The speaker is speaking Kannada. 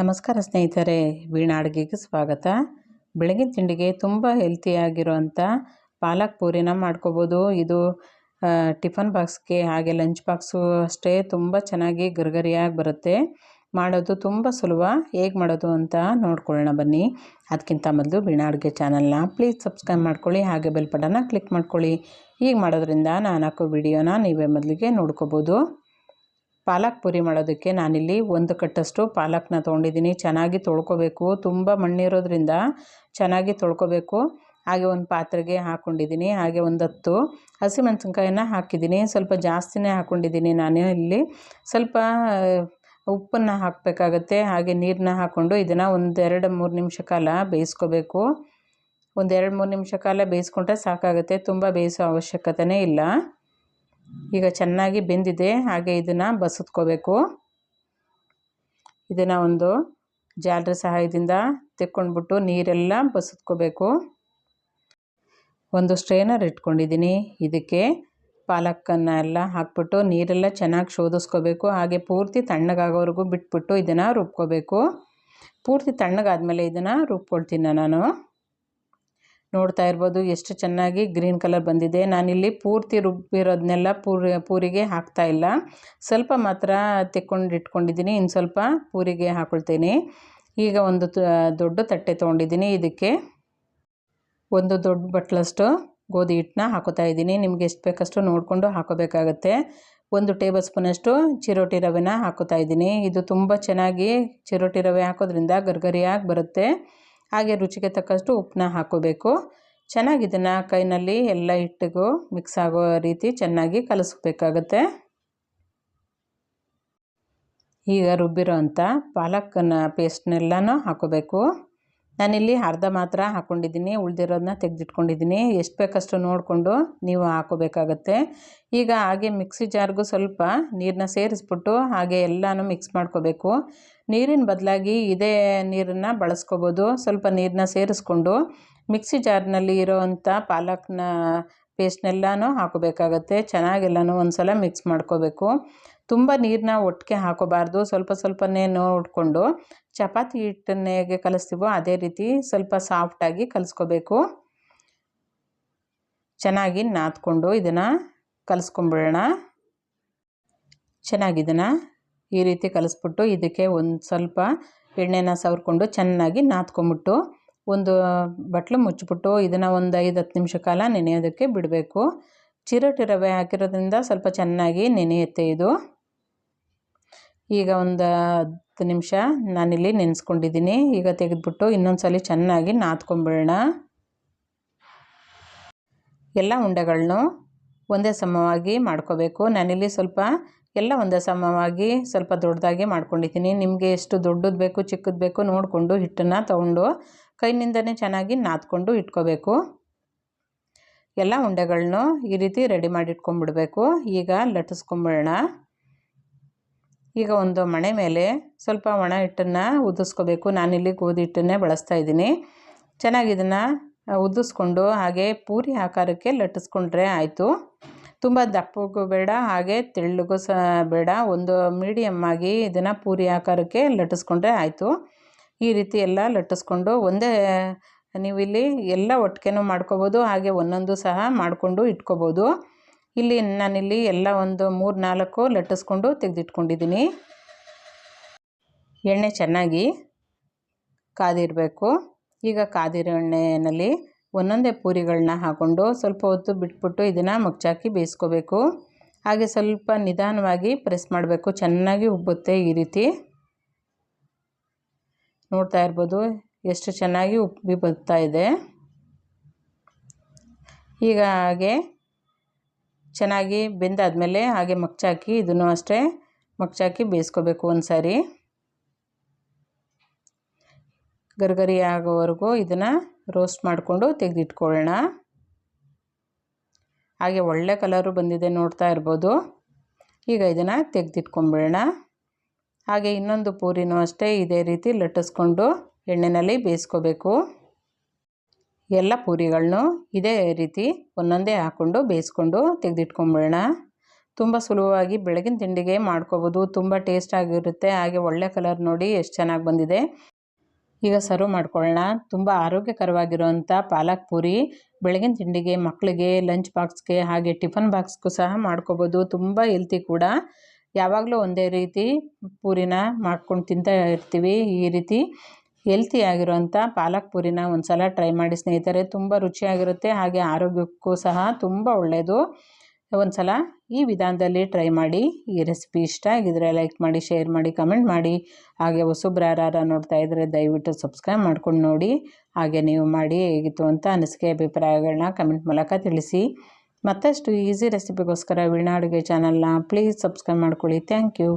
ನಮಸ್ಕಾರ ಸ್ನೇಹಿತರೆ ವೀಣಾ ಅಡುಗೆಗೆ ಸ್ವಾಗತ. ಬೆಳಗಿನ ತಿಂಡಿಗೆ ತುಂಬ ಹೆಲ್ತಿಯಾಗಿರೋವಂಥ ಪಾಲಕ್ ಪೂರಿನ ಮಾಡ್ಕೋಬೋದು. ಇದು ಟಿಫನ್ ಬಾಕ್ಸ್ಗೆ ಹಾಗೆ ಲಂಚ್ ಬಾಕ್ಸು ಅಷ್ಟೇ ತುಂಬ ಚೆನ್ನಾಗಿ ಗರ್ಗರಿಯಾಗಿ ಬರುತ್ತೆ. ಮಾಡೋದು ತುಂಬ ಸುಲಭ. ಹೇಗೆ ಮಾಡೋದು ಅಂತ ನೋಡ್ಕೊಳ್ಳೋಣ ಬನ್ನಿ. ಅದಕ್ಕಿಂತ ಮೊದಲು ವೀಣಾ ಅಡುಗೆ ಚಾನಲ್ನ ಪ್ಲೀಸ್ ಸಬ್ಸ್ಕ್ರೈಬ್ ಮಾಡ್ಕೊಳ್ಳಿ, ಹಾಗೆ ಬೆಲ್ ಬಟನ್ನ ಕ್ಲಿಕ್ ಮಾಡ್ಕೊಳ್ಳಿ. ಹೀಗೆ ಮಾಡೋದ್ರಿಂದ ನಾನು ಹಾಕೋ ವಿಡಿಯೋನ ನೀವೇ ಮೊದಲಿಗೆ ನೋಡ್ಕೋಬೋದು. ಪಾಲಕ್ ಪುರಿ ಮಾಡೋದಕ್ಕೆ ನಾನಿಲ್ಲಿ ಒಂದು ಕಟ್ಟಷ್ಟು ಪಾಲಕ್ನ ತೊಗೊಂಡಿದ್ದೀನಿ. ಚೆನ್ನಾಗಿ ತೊಳ್ಕೊಬೇಕು. ತುಂಬ ಮಣ್ಣಿರೋದ್ರಿಂದ ಚೆನ್ನಾಗಿ ತೊಳ್ಕೊಬೇಕು. ಹಾಗೆ ಒಂದು ಪಾತ್ರೆಗೆ ಹಾಕ್ಕೊಂಡಿದ್ದೀನಿ ಹಾಗೆ ಒಂದು ಹತ್ತು ಹಸಿಮೆಣಸಿನ್ಕಾಯಿನ ಹಾಕಿದ್ದೀನಿ. ಸ್ವಲ್ಪ ಜಾಸ್ತಿನೇ ಹಾಕ್ಕೊಂಡಿದ್ದೀನಿ ನಾನು ಇಲ್ಲಿ. ಸ್ವಲ್ಪ ಉಪ್ಪನ್ನು ಹಾಕಬೇಕಾಗತ್ತೆ. ಹಾಗೆ ನೀರನ್ನ ಹಾಕ್ಕೊಂಡು ಇದನ್ನು ಒಂದೆರಡು ಮೂರು ನಿಮಿಷ ಕಾಲ ಬೇಯಿಸ್ಕೋಬೇಕು. ಒಂದೆರಡು ಮೂರು ನಿಮಿಷ ಕಾಲ ಬೇಯಿಸ್ಕೊಂಡ್ರೆ ಸಾಕಾಗುತ್ತೆ. ತುಂಬ ಬೇಯಿಸೋ ಅವಶ್ಯಕತೆಯೇ ಇಲ್ಲ. ಈಗ ಚೆನ್ನಾಗಿ ಬೆಂದಿದೆ, ಹಾಗೆ ಇದನ್ನು ಬಸಿದ್ಕೋಬೇಕು ಇದನ್ನು ಒಂದು ಜಾಲರ ಸಹಾಯದಿಂದ ತೆಕ್ಕೊಂಡ್ಬಿಟ್ಟು ನೀರೆಲ್ಲ ಬಸಿದ್ಕೋಬೇಕು ಒಂದು ಸ್ಟ್ರೇನರ್ ಇಟ್ಕೊಂಡಿದ್ದೀನಿ. ಇದಕ್ಕೆ ಪಾಲಕನ್ನು ಎಲ್ಲ ಹಾಕ್ಬಿಟ್ಟು ನೀರೆಲ್ಲ ಚೆನ್ನಾಗಿ ಶೋಧಿಸ್ಕೋಬೇಕು. ಹಾಗೆ ಪೂರ್ತಿ ತಣ್ಣಗಾಗೋವರೆಗೂ ಬಿಟ್ಬಿಟ್ಟು ಇದನ್ನು ರುಬ್ಕೋಬೇಕು. ಪೂರ್ತಿ ತಣ್ಣಗಾದಮೇಲೆ ಇದನ್ನು ರುಬ್ಕೊಳ್ತೀನಿ ನಾನು. ನೋಡ್ತಾ ಇರ್ಬೋದು ಎಷ್ಟು ಚೆನ್ನಾಗಿ ಗ್ರೀನ್ ಕಲರ್ ಬಂದಿದೆ. ನಾನಿಲ್ಲಿ ಪೂರ್ತಿ ರುಬ್ಬಿರೋದನ್ನೆಲ್ಲ ಪೂರಿ, ಪೂರಿಗೆ ಹಾಕ್ತಾ ಇಲ್ಲ. ಸ್ವಲ್ಪ ಮಾತ್ರ ತೆಕ್ಕೊಂಡು ಇಟ್ಕೊಂಡಿದ್ದೀನಿ ಇನ್ನು ಸ್ವಲ್ಪ ಪೂರಿಗೆ ಹಾಕೊಳ್ತೀನಿ. ಈಗ ಒಂದು ದೊಡ್ಡ ತಟ್ಟೆ ತೊಗೊಂಡಿದ್ದೀನಿ. ಇದಕ್ಕೆ ಒಂದು ದೊಡ್ಡ ಬಟ್ಲಷ್ಟು ಗೋಧಿ ಹಿಟ್ಟನ್ನ ಹಾಕೋತಾ ಇದ್ದೀನಿ. ನಿಮ್ಗೆ ಎಷ್ಟು ಬೇಕಷ್ಟು ನೋಡಿಕೊಂಡು ಹಾಕೋಬೇಕಾಗತ್ತೆ. ಒಂದು ಟೇಬಲ್ ಸ್ಪೂನಷ್ಟು ಚಿರೋಟಿ ರವೆನ ಹಾಕೋತಾ ಇದ್ದೀನಿ. ಇದು ತುಂಬ ಚೆನ್ನಾಗಿ ಚಿರೋಟಿ ರವೆ ಹಾಕೋದ್ರಿಂದ ಗರ್ಗರಿಯಾಗಿ ಬರುತ್ತೆ. ಹಾಗೆ ರುಚಿಗೆ ತಕ್ಕಷ್ಟು ಉಪ್ಪನ್ನ ಹಾಕೋಬೇಕು. ಚೆನ್ನಾಗಿ ಇದನ್ನು ಕೈನಲ್ಲಿ ಎಲ್ಲ ಹಿಟ್ಟಿಗೂ ಮಿಕ್ಸ್ ಆಗೋ ರೀತಿ ಚೆನ್ನಾಗಿ ಕಲಿಸ್ಬೇಕಾಗತ್ತೆ. ಈಗ ರುಬ್ಬಿರೋ ಅಂಥ ಪಾಲಕ್ಕನ್ನು ಪೇಸ್ಟ್ನೆಲ್ಲನೂ ಹಾಕೋಬೇಕು. ನಾನಿಲ್ಲಿ ಅರ್ಧ ಮಾತ್ರ ಹಾಕ್ಕೊಂಡಿದ್ದೀನಿ ಉಳಿದಿರೋದನ್ನ ತೆಗೆದಿಟ್ಕೊಂಡಿದ್ದೀನಿ. ಎಷ್ಟು ಬೇಕಷ್ಟು ನೋಡಿಕೊಂಡು ನೀವು ಹಾಕೋಬೇಕಾಗತ್ತೆ. ಈಗ ಹಾಗೆ ಮಿಕ್ಸಿ ಜಾರ್ಗೂ ಸ್ವಲ್ಪ ನೀರನ್ನ ಸೇರಿಸ್ಬಿಟ್ಟು ಹಾಗೆ ಎಲ್ಲನೂ ಮಿಕ್ಸ್ ಮಾಡ್ಕೋಬೇಕು. ನೀರಿನ ಬದಲಾಗಿ ಇದೇ ನೀರನ್ನು ಬಳಸ್ಕೋಬೋದು. ಸ್ವಲ್ಪ ನೀರನ್ನ ಸೇರಿಸ್ಕೊಂಡು ಮಿಕ್ಸಿ ಜಾರ್ನಲ್ಲಿ ಇರೋವಂಥ ಪಾಲಕ್ನ ಪೇಸ್ಟ್ನೆಲ್ಲನೂ ಹಾಕೋಬೇಕಾಗತ್ತೆ. ಚೆನ್ನಾಗೆಲ್ಲನೂ ಒಂದು ಸಲ ಮಿಕ್ಸ್ ಮಾಡ್ಕೋಬೇಕು. ತುಂಬ ನೀರನ್ನ ಒಟ್ಟಿಗೆ ಹಾಕೋಬಾರ್ದು. ಸ್ವಲ್ಪ ಸ್ವಲ್ಪನೇ ನೋಡಿಕೊಂಡು ಚಪಾತಿ ಹಿಟ್ಟನ್ನೇಗೆ ಕಲಿಸ್ತೀವೋ ಅದೇ ರೀತಿ ಸ್ವಲ್ಪ ಸಾಫ್ಟಾಗಿ ಕಲಿಸ್ಕೋಬೇಕು. ಚೆನ್ನಾಗಿ ನಾದ್ಕೊಂಡು ಇದನ್ನು ಕಲಿಸ್ಕೊಂಬಿಡೋಣ. ಚೆನ್ನಾಗಿ ಇದನ್ನು ಈ ರೀತಿ ಕಲಿಸ್ಬಿಟ್ಟು ಇದಕ್ಕೆ ಒಂದು ಸ್ವಲ್ಪ ಎಣ್ಣೆನ ಸವರ್ಕೊಂಡು ಚೆನ್ನಾಗಿ ನಾದ್ಕೊಂಬಿಟ್ಟು ಒಂದು ಬಟ್ಲು ಮುಚ್ಚಿಬಿಟ್ಟು ಇದನ್ನು ಒಂದು ಐದು ಹತ್ತು ನಿಮಿಷ ಕಾಲ ನೆನೆಯೋದಕ್ಕೆ ಬಿಡಬೇಕು. ಚಿರಟಿ ರವೆ ಹಾಕಿರೋದ್ರಿಂದ ಸ್ವಲ್ಪ ಚೆನ್ನಾಗಿ ನೆನೆಯುತ್ತೆ ಇದು. ಈಗ ಒಂದು ಹತ್ತು ನಿಮಿಷ ನಾನಿಲ್ಲಿ ನೆನೆಸ್ಕೊಂಡಿದ್ದೀನಿ. ಈಗ ತೆಗೆದ್ಬಿಟ್ಟು ಇನ್ನೊಂದು ಸಲ ಚೆನ್ನಾಗಿ ನಾದ್ಕೊಂಬಿಡೋಣ. ಎಲ್ಲ ಉಂಡೆಗಳನ್ನು ಒಂದೇ ಸಮವಾಗಿ ಮಾಡ್ಕೋಬೇಕು. ನಾನಿಲ್ಲಿ ಸ್ವಲ್ಪ ಎಲ್ಲ ಒಂದೇ ಸಮವಾಗಿ ಸ್ವಲ್ಪ ದೊಡ್ಡದಾಗಿ ಮಾಡ್ಕೊಂಡಿದ್ದೀನಿ. ನಿಮಗೆ ಎಷ್ಟು ದೊಡ್ಡದು ಬೇಕು, ಚಿಕ್ಕದು ಬೇಕು ನೋಡಿಕೊಂಡು ಹಿಟ್ಟನ್ನು ತೊಗೊಂಡು ಕೈನಿಂದನೇ ಚೆನ್ನಾಗಿ ನಾದ್ಕೊಂಡು ಇಟ್ಕೋಬೇಕು. ಎಲ್ಲ ಉಂಡೆಗಳನ್ನೂ ಈ ರೀತಿ ರೆಡಿ ಮಾಡಿ ಇಟ್ಕೊಂಡ್ಬಿಡ್ಬೇಕು ಈಗ ಲಟ್ಟಿಸ್ಕೊಂಬಿಡೋಣ. ಈಗ ಒಂದು ಮಣೆ ಮೇಲೆ ಸ್ವಲ್ಪ ಒಣ ಹಿಟ್ಟನ್ನು ಉದಿಸ್ಕೋಬೇಕು ನಾನಿಲ್ಲಿ ಗೋಧಿ ಹಿಟ್ಟನ್ನೇ ಬಳಸ್ತಾ ಇದ್ದೀನಿ. ಚೆನ್ನಾಗಿ ಇದನ್ನು ಉದಿಸ್ಕೊಂಡು ಹಾಗೆ ಪೂರಿ ಆಕಾರಕ್ಕೆ ಲಟ್ಟಿಸ್ಕೊಂಡ್ರೆ ಆಯಿತು. ತುಂಬ ದಪ್ಪಗೂ ಬೇಡ, ಹಾಗೆ ತೆಳ್ಳಗೂ ಸಹ ಬೇಡ. ಒಂದು ಮೀಡಿಯಮ್ ಆಗಿ ಇದನ್ನು ಪೂರಿ ಆಕಾರಕ್ಕೆ ಲಟ್ಟಿಸ್ಕೊಂಡ್ರೆ ಆಯಿತು. ಈ ರೀತಿ ಎಲ್ಲ ಲಟ್ಟಿಸ್ಕೊಂಡು ಒಂದೇ ನೀವು ಇಲ್ಲಿ ಎಲ್ಲ ಒಟ್ಟಿಗೆನೂ ಮಾಡ್ಕೋಬೋದು, ಹಾಗೆ ಒಂದೊಂದು ಸಹ ಮಾಡಿಕೊಂಡು ಇಟ್ಕೋಬೋದು. ಇಲ್ಲಿ ನಾನಿಲ್ಲಿ ಎಲ್ಲ ಒಂದು ಮೂರು, ನಾಲ್ಕು ಲಟ್ಟಿಸ್ಕೊಂಡು ತೆಗೆದಿಟ್ಕೊಂಡಿದ್ದೀನಿ. ಎಣ್ಣೆ ಚೆನ್ನಾಗಿ ಕಾದಿರಬೇಕು. ಈಗ ಕಾದಿರೋ ಎಣ್ಣೆಯಲ್ಲಿ ಒಂದೊಂದೇ ಪೂರಿಗಳನ್ನ ಹಾಕ್ಕೊಂಡು ಸ್ವಲ್ಪ ಹೊತ್ತು ಬಿಟ್ಬಿಟ್ಟು ಇದನ್ನು ಮುಚ್ಚಾಕಿ ಬೇಯಿಸ್ಕೋಬೇಕು. ಹಾಗೆ ಸ್ವಲ್ಪ ನಿಧಾನವಾಗಿ ಪ್ರೆಸ್ ಮಾಡಬೇಕು. ಚೆನ್ನಾಗಿ ಉಬ್ಬುತ್ತೆ ಈ ರೀತಿ. ನೋಡ್ತಾ ಇರ್ಬೋದು ಎಷ್ಟು ಚೆನ್ನಾಗಿ ಉಬ್ಬಿ ಬರ್ತಾ ಇದೆ. ಈಗ ಹಾಗೆ ಚೆನ್ನಾಗಿ ಬೆಂದಾದಮೇಲೆ ಹಾಗೆ ಮಗ್ಚಾಕಿ ಇದನ್ನು ಅಷ್ಟೇ ಮಗ್ಚಾಕಿ ಬೇಯಿಸ್ಕೋಬೇಕು ಒಂದು ಸಾರಿ ಗರ್ಗರಿ ಆಗೋವರೆಗೂ ಇದನ್ನು ರೋಸ್ಟ್ ಮಾಡಿಕೊಂಡು ತೆಗೆದಿಟ್ಕೊಳ್ಳೋಣ. ಹಾಗೆ ಒಳ್ಳೆ ಕಲರು ಬಂದಿದೆ ನೋಡ್ತಾ ಇರ್ಬೋದು. ಈಗ ಇದನ್ನು ತೆಗೆದಿಟ್ಕೊಂಬಿಡೋಣ ಹಾಗೆ ಇನ್ನೊಂದು ಪೂರಿನೂ ಅಷ್ಟೇ ಇದೇ ರೀತಿ ಲಟ್ಟಿಸ್ಕೊಂಡು ಎಣ್ಣೆಯಲ್ಲಿ ಬೇಯಿಸ್ಕೋಬೇಕು. ಎಲ್ಲ ಪೂರಿಗಳನ್ನು ಇದೇ ರೀತಿ ಒಂದೊಂದೇ ಹಾಕ್ಕೊಂಡು ಬೇಯಿಸ್ಕೊಂಡು ತೆಗೆದಿಟ್ಕೊಂಬಿಡೋಣ. ತುಂಬ ಸುಲಭವಾಗಿ ಬೆಳಗಿನ ತಿಂಡಿಗೆ ಮಾಡ್ಕೋಬೋದು. ತುಂಬ ಟೇಸ್ಟಾಗಿರುತ್ತೆ. ಹಾಗೆ ಒಳ್ಳೆ ಕಲರ್ ನೋಡಿ ಎಷ್ಟು ಚೆನ್ನಾಗಿ ಬಂದಿದೆ. ಈಗ ಸರ್ವ್ ಮಾಡ್ಕೊಳ್ಳೋಣ. ತುಂಬ ಆರೋಗ್ಯಕರವಾಗಿರುವಂಥ ಪಾಲಕ್ ಪೂರಿ ಬೆಳಗಿನ ತಿಂಡಿಗೆ ಮಕ್ಕಳಿಗೆ ಲಂಚ್ ಬಾಕ್ಸ್ಗೆ ಹಾಗೆ ಟಿಫನ್ ಬಾಕ್ಸ್ಗೂ ಸಹ ಮಾಡ್ಕೋಬೋದು. ತುಂಬ ಹೆಲ್ತಿ ಕೂಡ. ಯಾವಾಗಲೂ ಒಂದೇ ರೀತಿ ಪೂರಿನ ಮಾಡ್ಕೊಂಡು ತಿಂತಾ ಇರ್ತೀವಿ. ಈ ರೀತಿ ಹೆಲ್ತಿ ಆಗಿರೋಂಥ ಪಾಲಕ್ ಪೂರಿನ ಒಂದು ಸಲ ಟ್ರೈ ಮಾಡಿ ಸ್ನೇಹಿತರೆ, ತುಂಬ ರುಚಿಯಾಗಿರುತ್ತೆ ಹಾಗೆ ಆರೋಗ್ಯಕ್ಕೂ ಸಹ ತುಂಬ ಒಳ್ಳೆಯದು ಒಂದು ಸಲ ಈ ವಿಧಾನದಲ್ಲಿ ಟ್ರೈ ಮಾಡಿ, ಈ ರೆಸಿಪಿ ಇಷ್ಟ ಆಗಿದ್ರೆ ಲೈಕ್ ಮಾಡಿ ಶೇರ್ ಮಾಡಿ ಕಮೆಂಟ್ ಮಾಡಿ. ಹಾಗೆ ಹೊಸಬ್ರು ನೋಡ್ತಾ ಇದ್ದರೆ ದಯವಿಟ್ಟು ಸಬ್ಸ್ಕ್ರೈಬ್ ಮಾಡ್ಕೊಂಡು ನೋಡಿ. ಹಾಗೆ ನೀವು ಮಾಡಿ ಹೇಗಿತ್ತು ಅಂತ ಅನಿಸಿಕೆ, ಅಭಿಪ್ರಾಯಗಳನ್ನ ಕಮೆಂಟ್ ಮೂಲಕ ತಿಳಿಸಿ. ಮತ್ತಷ್ಟು ಈಸಿ ರೆಸಿಪಿಗೋಸ್ಕರ ವೀಣಾ ಅಡುಗೆ ಚಾನಲ್ನ ಪ್ಲೀಸ್ ಸಬ್ಸ್ಕ್ರೈಬ್ ಮಾಡ್ಕೊಳ್ಳಿ. Thank you